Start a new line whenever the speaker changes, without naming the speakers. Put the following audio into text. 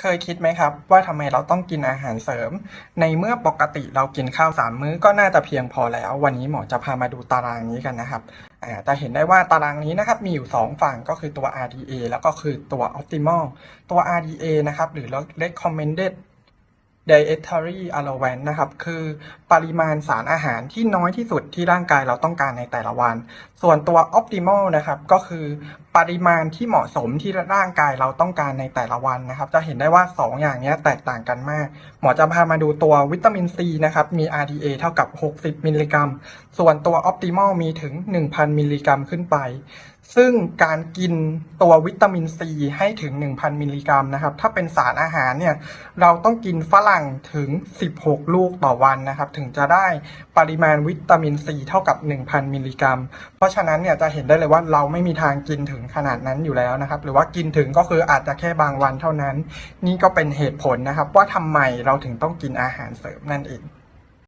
เคยคิดไหมครับ ว่าทำไมเราต้องกินอาหารเสริม ในเมื่อปกติเรากินข้าวสามมื้อก็น่าจะเพียงพอแล้ว วันนี้หมอจะพามาดูตารางนี้กันนะครับอ่าจะเห็นได้ว่าตารางนี้นะครับมีอยู่ 2 ฝั่งก็คือตัว RDA แล้วก็คือตัว Optimal ตัว RDA นะครับหรือ recommended dietary allowance นะครับ คือปริมาณสารอาหารที่น้อยที่สุดที่ร่างกายเราต้องการในแต่ละวัน ส่วนตัว optimal นะครับ ก็คือปริมาณที่เหมาะสมที่ร่างกายเราต้องการในแต่ละวันนะครับ จะเห็นได้ว่า 2 อย่างนี้แตกต่างกันมาก หมอจะพามาดูตัววิตามินซีนะครับ มี RDA เท่ากับ 60 มิลลิกรัม ส่วนตัว optimal มีถึง 1,000 มิลลิกรัมขึ้นไปซึ่งการกินตัววิตามินซีให้ถึง 1,000 มิลลิกรัมนะครับ ถ้าเป็นสารอาหารเนี่ย เราต้องกินฝรั่รั่งถึง 16 ลูกต่อวันนะครับ ถึงจะได้ปริมาณวิตามินซีเท่ากับ 1,000 มิลลิกรัม เพราะฉะนั้นเนี่ยจะเห็นได้เลยว่าเราไม่มีทางกินถึงขนาดนั้นอยู่แล้วนะครับ หรือว่ากินถึงก็คืออาจจะแค่บางวันเท่านั้น นี่ก็เป็นเหตุผลนะครับ ว่าทำไมเราถึงต้องกินอาหารเสริมนั่นเอง